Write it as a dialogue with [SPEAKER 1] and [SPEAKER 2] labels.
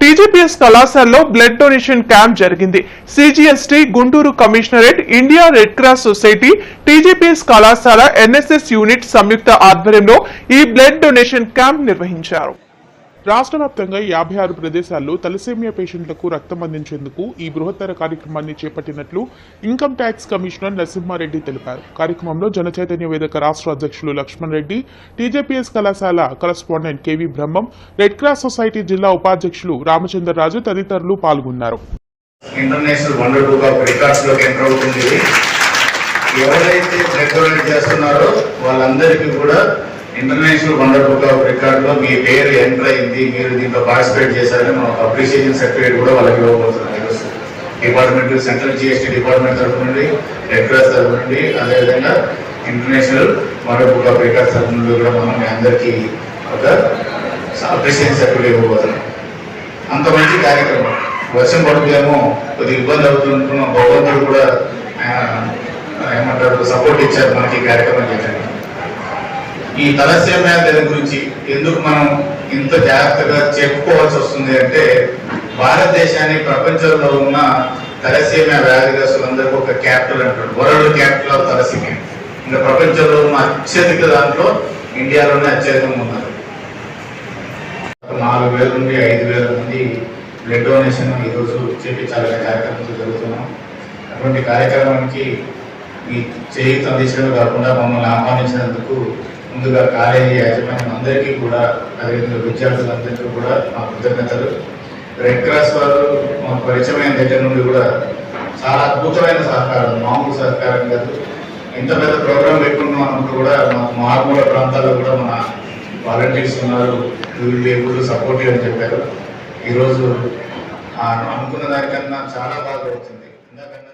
[SPEAKER 1] TGPS కళాశాలలో blood donation camp జరిగింది. CGST Guntur commissionerate India red cross society TGPS కళాశాల NSS unit సంయుక్త ఆధ్వర్యంలో ఈ బ్లడ్ డొనేషన్ క్యాంప్ నిర్వహించారు. రాష్ట్ర వ్యాప్తంగా యాభై ఆరు ప్రదేశాల్లో తలసేమియా పేషెంట్లకు రక్తం అందించేందుకు ఈ బృహత్తర కార్యక్రమాన్ని చేపట్టినట్లు ఇన్కమ్ ట్యాక్స్ కమిషనర్ నరసింహారెడ్డి తెలిపారు. కార్యక్రమంలో జనచైతన్య వేదిక రాష్ట్ర అధ్యక్షులు లక్ష్మణ్ రెడ్డి టీజేపీఎస్ కళాశాల correspondent KV Brahmam red cross society జిల్లా ఉపాధ్యక్షులు రామచంద్రరాజు తదితరులు పాల్గొన్నారు.
[SPEAKER 2] ఎవరైతే చేస్తున్నారో వాళ్ళందరికీ కూడా ఇంటర్నేషనల్ వండర్ బుక్ ఆఫ్ రికార్డ్లో మీ పేరు ఎంటర్ అయింది మీరు దీంట్లో పార్టిసిపేట్ చేశారని మనం అప్రిషియేషన్ సర్టిఫికేట్ కూడా వాళ్ళకి ఇవ్వబోతున్నాం ఈరోజు డిపార్ట్మెంట్ సెంట్రల్ జిఎస్టీ డిపార్ట్మెంట్ తరఫు నుండి రెడ్ క్రాస్ తరఫు నుండి అదేవిధంగా international wonder book of record తరఫు నుండి కూడా మనం మీ అందరికీ ఒక అప్రిషియేషన్ సర్టిఫికేట్ ఇవ్వబోతున్నాం. అంత మంచి కార్యక్రమం. వర్షం పడుతుందేమో కొద్దిగా ఇబ్బంది అవుతుంటున్న భగవంతుడు కూడా ఏమంటారు సపోర్ట్ ఇచ్చారు మనకి కార్యక్రమం చేయడానికి. ఈ తలసేమియా దాని గురించి ఎందుకు మనం ఇంత జాగ్రత్తగా చెప్పుకోవాల్సి వస్తుంది అంటే భారతదేశాన్ని ప్రపంచంలో ఉన్న తలసేమియా వ్యాధిగ్రస్తులందరికీ ఒక క్యాపిటల్ అంటారు. వరల్డ్ క్యాపిటల్ ఆఫ్ తలసేమియా ఇంకా ప్రపంచంలో ఉన్న అత్యధిక దాంట్లో ఇండియాలోనే అత్యధికంగా ఉన్నారు. నాలుగు వేల నుండి ఐదు వేల మంది బ్లడ్ డొనేషన్ ఈరోజు చేపించాలనే కార్యక్రమంతో జరుగుతున్నాం. అటువంటి కార్యక్రమానికి ఈ చేయి అందించడమే కాకుండా మమ్మల్ని ఆహ్వానించినందుకు ముందుగా కాలేజీ యాజమాన్యం అందరికీ కూడా అదేవిధంగా విద్యార్థులందరికీ కూడా మా కృతజ్ఞతలు. రెడ్ క్రాస్ వారు మాకు పరిచయమైన దగ్గర నుండి కూడా చాలా అద్భుతమైన సహకారం మామూలు సహకారం కాదు. ఇంత పెద్ద ప్రోగ్రామ్ పెట్టుకున్నాం అన్నప్పుడు కూడా మా మారుమూల ప్రాంతాల్లో కూడా మన వాలంటీర్స్ ఉన్నారు. వీళ్ళు ఎప్పుడు సపోర్టివ్ అని చెప్పారు. ఈరోజు ఆ అనుకున్న దానికన్నా చాలా బాగా వచ్చింది. ఇందాకన్నా